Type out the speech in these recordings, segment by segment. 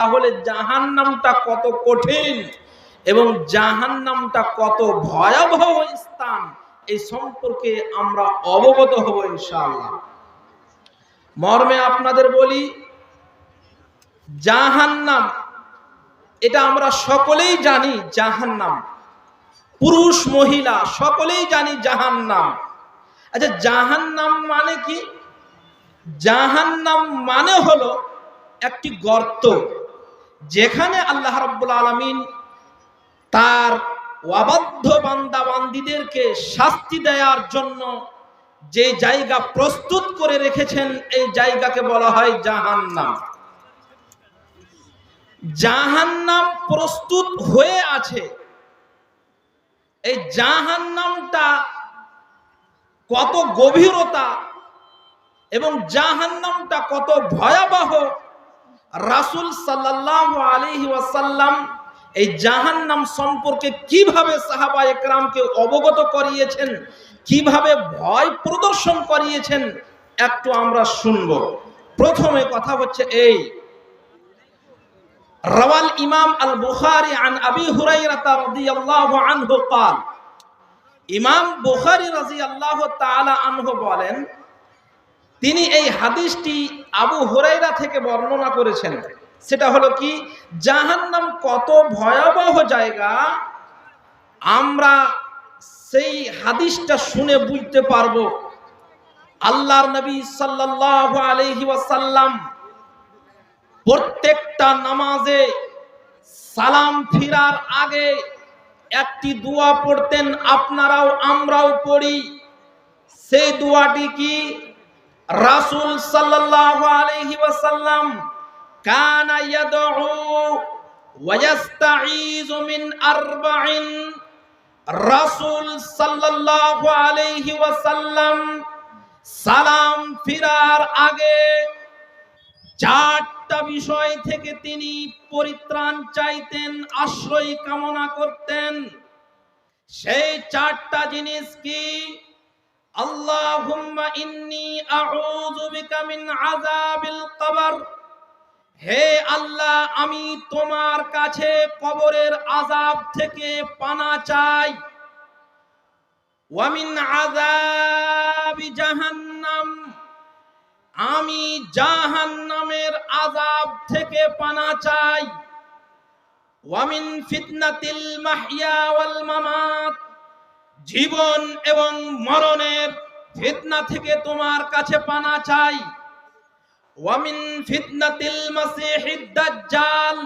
তাহলে জাহান নামটা কত কঠিন এবং জাহান নামটা কত ভয়াবহ স্থান এই সম্পর্কে আমরা অবগত হব ইনশাআল্লাহ। মর্মে আপনাদের বলি, জাহান্নাম, এটা আমরা সকলেই জানি জাহান্নাম। পুরুষ, মহিলা, সকলেই জানি জাহান্নাম। আচ্ছা জাহান্নাম মানে কি? জাহান্নাম মানে হলো একটি গর্ত। যেখানে আল্লাহ রাব্বুল আলামিন তার অবাধ্য বান্দা বান্দিদেরকে শাস্তি দেওয়ার জন্য যে জায়গা প্রস্তুত করে রেখেছেন, এই জায়গাকে বলা হয় জাহান্নাম। জাহান্নাম প্রস্তুত হয়ে আছে। এই জাহান্নামটা কত গভীরতা এবং জাহান্নামটা কত ভয়াবহ রাসূল সাল্লাল্লাহু আলাইহি ওয়াসাল্লাম এই জাহান্নাম সম্পর্কে কিভাবে সাহাবা একরামকে অবগত করিয়েছেন কিভাবে ভয় প্রদর্শন করিয়েছেন একটু আমরা শুনব প্রথমে কথা হচ্ছে এই রওয়াল ইমাম আল বুখারী আন আবি হুরাইরা রাদিয়াল্লাহু আনহু قال ইমাম বুখারী রাদিয়াল্লাহু তাআলা আনহু বলেন তিনি এই হাদিসটি আবু হুরাইরা থেকে বর্ণনা করেছেন। সেটা হলো কি? জাহান্নাম কত ভয়াবহ জায়গা, আমরা সেই হাদিসটা শুনে বুঝতে পারব। আল্লাহর নবী সাল্লাল্লাহু আলাইহি ওয়াসাল্লাম প্রত্যেকটা নামাজে সালাম ফিরার আগে একটি দোয়া পড়তেন, আপনারাও আমরাও পড়ি। সেই দোয়াটি কি? রাসূল সাল্লাল্লাহু আলাইহি ওয়াসাল্লাম কানা ইয়াদউ ওয়া ইস্তাঈযু মিন আরবাইন। রাসূল সাল্লাল্লাহু আলাইহি ওয়াসাল্লাম সালাম ফিরার আগে চারটা বিষয় থেকে তিনি পরিত্রাণ চাইতেন, আশ্রয় কামনা করতেন। সেই চারটা জিনিস কি? আল্লাহুম্মা ইন্নী আউযু বিকা মিন আযাবিল কবর। হে আল্লাহ, আমি তোমার কাছে কবরের আযাব থেকে পানা চাই। ওয়ামিন আযাবি জাহান্নাম। আমি জাহান্নামের আযাব থেকে পানা চাই। ওয়ামিন ফিতনাতিল মাহইয়া ওয়াল মামাত। জীবন এবং মরণের ফিতনা থেকে তোমার কাছে পানা চাই। ওয়ামিন ফিতনাতিল মাসিহিদ দাজ্জাল,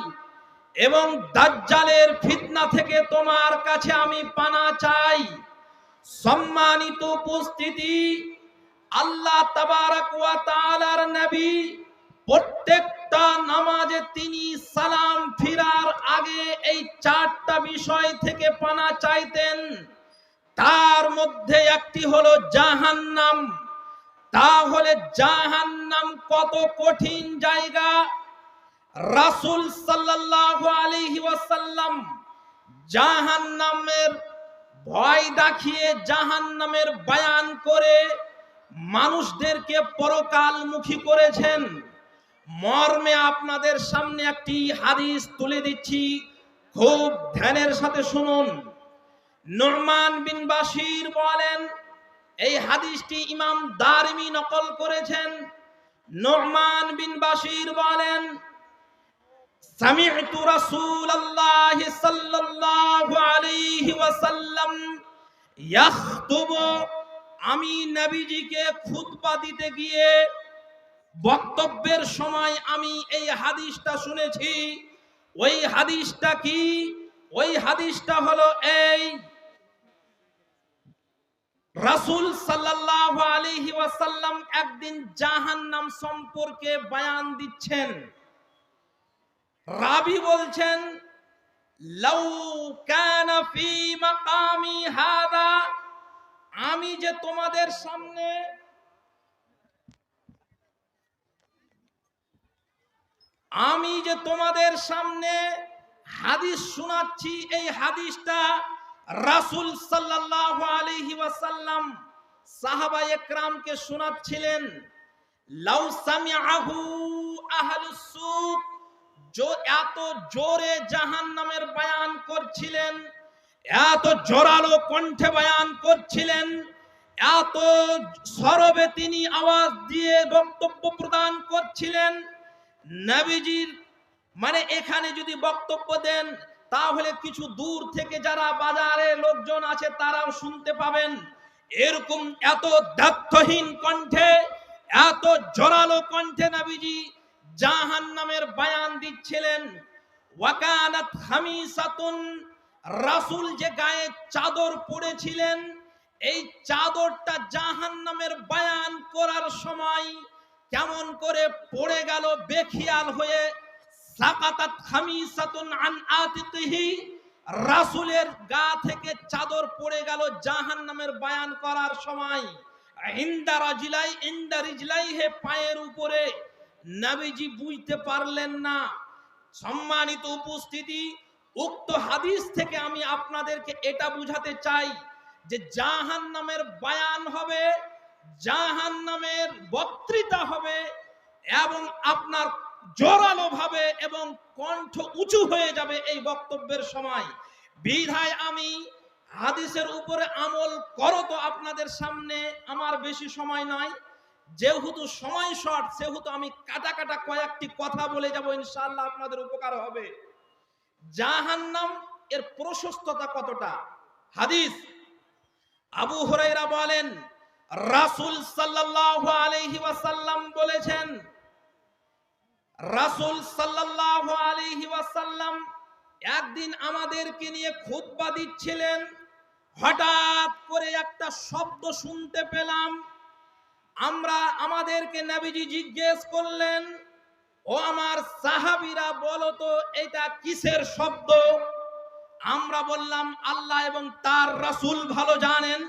এবং দাজ্জালের ফিতনা থেকে তোমার কাছে আমি পানা চাই। সম্মানিত উপস্থিতি, আল্লাহ তাবারাক ওয়া তাআলার নবী প্রত্যেকটা নামাজে তিনি সালাম ফিরার আগে এই চারটা বিষয় থেকে পানা চাইতেন। তার মধ্যে একটি হলো জাহান্নাম। তাহলে জাহান্নাম কত কঠিন জায়গা? রাসুল সাল্লাল্লাহু আলাইহি ওয়াসাল্লাম জাহান্নামের ভয় দেখিয়ে জাহান্নামের বয়ান করে মানুষদেরকে পরকালমুখী করেছেন। মর্মে আপনাদের সামনে একটি হাদিস তুলে দিচ্ছি। খুব ধ্যানের সাথে শুনুন। নোরমান বিন বাশির বলেন এই হাদিসটি ইমাম দারমি নকল করেছেন নোরমান বিন বাশির বলেন سمعت رسول الله صلى الله عليه وسلم يخطب আমি নবীজিকে খুতবা দিতে গিয়ে বক্তব্যের সময় আমি এই হাদিসটা শুনেছি ওই হাদিসটা কি ওই হাদিসটা হলো এই রাসূল সাল্লাল্লাহু আলাইহি ওয়াসাল্লাম একদিন জাহান্নাম সম্পর্কে বয়ান দিচ্ছেন। রাবি বলছেন, লাউ কানা ফি মাকামি হাদা, আমি যে তোমাদের সামনে আমি যে তোমাদের সামনে হাদিস শোনাচ্ছি, এই হাদিসটা রাসূল সাল্লাল্লাহু আলাইহি ওয়াসাল্লাম সাহাবা একরামকে শোনাচ্ছিলেন, লাউ সামিআহু আহলুস সুক এত জোরে জাহান নামের বয়ান করছিলেন, এত জোরালো কণ্ঠে বয়ান করছিলেন, এত সরবে তিনি আওয়াজ দিয়ে বক্তব্য প্রদান করছিলেন। নবীজির মানে এখানে যদি বক্তব্য দেন তাহলে কিছু দূর থেকে যারা বাজারে লোকজন আছে তারাও শুনতে পাবেন। এরকম এত দায়িত্বহীন কণ্ঠে, এত জোরালো কণ্ঠে নবীজি জাহান নামের বয়ান দিচ্ছিলেন। ওয়াকানাত হামিসাতুন, রাসূল যে গায়ে চাদর পড়েছিলেন এই চাদরটা জাহান নামের বয়ান করার সময় কেমন করে পড়ে গেল বেখিয়াল হয়ে সাকাতাত খামিসাতুন আন আতিকিহি, রাসূলের গা থেকে চাদর পড়ে গেল জাহান্নামের বয়ান করার সময়। ইন্দা রাজিলাই, ইন্দা রিজলাই হে পায়ের উপরে। নবীজি বুঝতে পারলেন না। সম্মানিত উপস্থিতি, উক্ত হাদিস থেকে আমি আপনাদেরকে এটা বুঝাতে চাই যে জাহান্নামের বয়ান হবে, জাহান্নামের বক্তৃতা হবে এবং আপনার জোরালো ভাবে এবং কণ্ঠ উঁচু হয়ে যাবে এই বক্তব্যের সময়। বিধায় আমি হাদিসের উপরে আমল করো তো আপনাদের সামনে, আমার বেশি সময় নয় যেহেতু সময় শর্ট, সেহেতু আমি কাটা কাটা কয়েকটি কথা বলে যাব, ইনশাআল্লাহ আপনাদের উপকার হবে। জাহান্নাম এর প্রশস্ততা কতটা? হাদিস। আবু হুরাইরা বলেন, রাসূল সাল্লাল্লাহু আলাইহি ওয়াসাল্লাম বলেছেন রাসূল সাল্লাল্লাহু আলাইহি ওয়াসাল্লাম একদিন আমাদেরকে নিয়ে খুতবা দিচ্ছিলেন। হঠাৎ করে একটা শব্দ শুনতে পেলাম। আমরা আমাদেরকে নবীজি জিজ্ঞেস করলেন, ও আমার সাহাবিরা, বলো তো, এটা কিসের শব্দ? আমরা বললাম, আল্লাহ এবং তার রাসূল ভালো জানেন।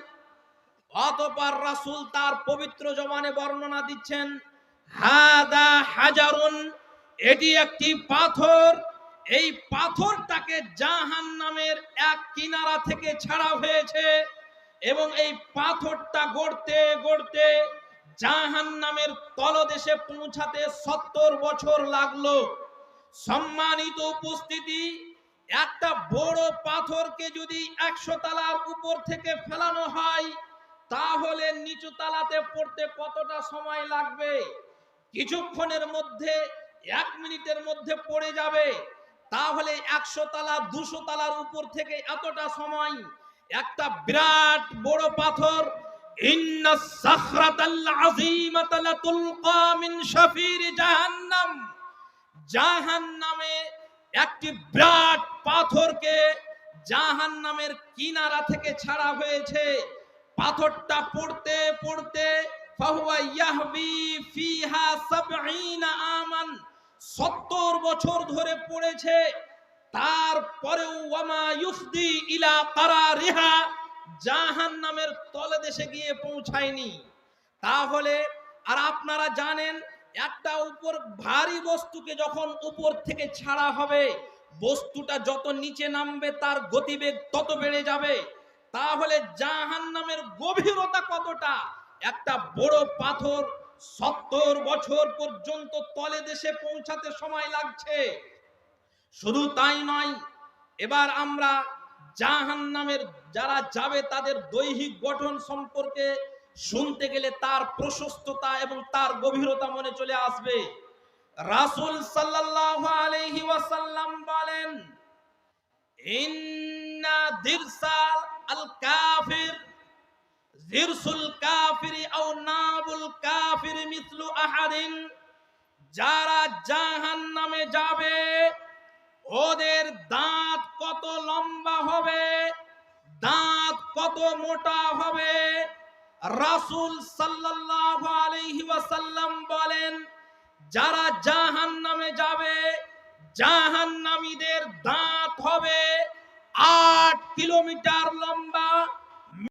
অতপর রাসূল তার পবিত্র জবানে বর্ণনা দিচ্ছেন হাদা হাজারুন, এটি একটি পাথর। এই পাথরটাকে জাহান নামের এক কিনারা থেকে ছাড়া হয়েছে এবং এই পাথরটা গড়তে গড়তে জাহান নামের তলদেশে পৌঁছাতে সত্তর বছর লাগল। সম্মানিত উপস্থিতি, একটা বড় পাথরকে যদি একশো তালার উপর থেকে ফেলানো হয়, তাহলে নিচু তালাতে পড়তে কতটা সময় লাগবে? কিছুক্ষণের মধ্যে, এক মিনিটের মধ্যে পড়ে যাবে। তাহলে একশো তালা, দুশো তালার উপর থেকে এতটা সময়, একটা বিরাট বড় পাথর জাহান্নাম একটি বিরাট পাথরকে জাহান্নামের কিনারা থেকে ছাড়া হয়েছে। পাথরটা পড়তে পড়তে ফাহুয়া ইয়াহবি ফিহা সাবঈনা আমান 70 বছর ধরে পড়েছে, তারপরেও ওয়ামা ইউফদি ইলা কারারিহা, জাহান্নামের তলদেশে গিয়ে পৌঁছায়নি। তাহলে, আর আপনারা জানেন, একটা উপর ভারী বস্তুকে যখন উপর থেকে ছাড়া হবে, বস্তুটা যত নিচে নামবে, তার গতিবেগ তত বেড়ে যাবে। তাহলে জাহান্নামের গভীরতা কতটা? একটা বড় পাথর সত্তর বছর পর্যন্ত তলে দেশে পৌঁছাতে সময় লাগছে। শুধু তাই নয়, এবার আমরা জাহান্নামের যারা যাবে তাদের দৈহিক গঠন সম্পর্কে শুনতে গেলে তার প্রশস্ততা এবং তার গভীরতা মনে চলে আসবে। রাসূল আলাইহি ওয়াসাল্লাম বলেন, ইন্না দিরসাল আল কাফির জিরসুল কাফিরি আও নাবুল কাফিরি মিথলু আহাদিন। যারা জাহান্নামে যাবে, ওদের দাঁত কত লম্বা হবে, দাঁত কত মোটা হবে? রাসূল সাল্লাল্লাহু আলাইহি ওয়াসাল্লাম বলেন, যারা জাহান্নামে যাবে, জাহান্নামীদের দাঁত হবে আট কিলোমিটার লম্বা।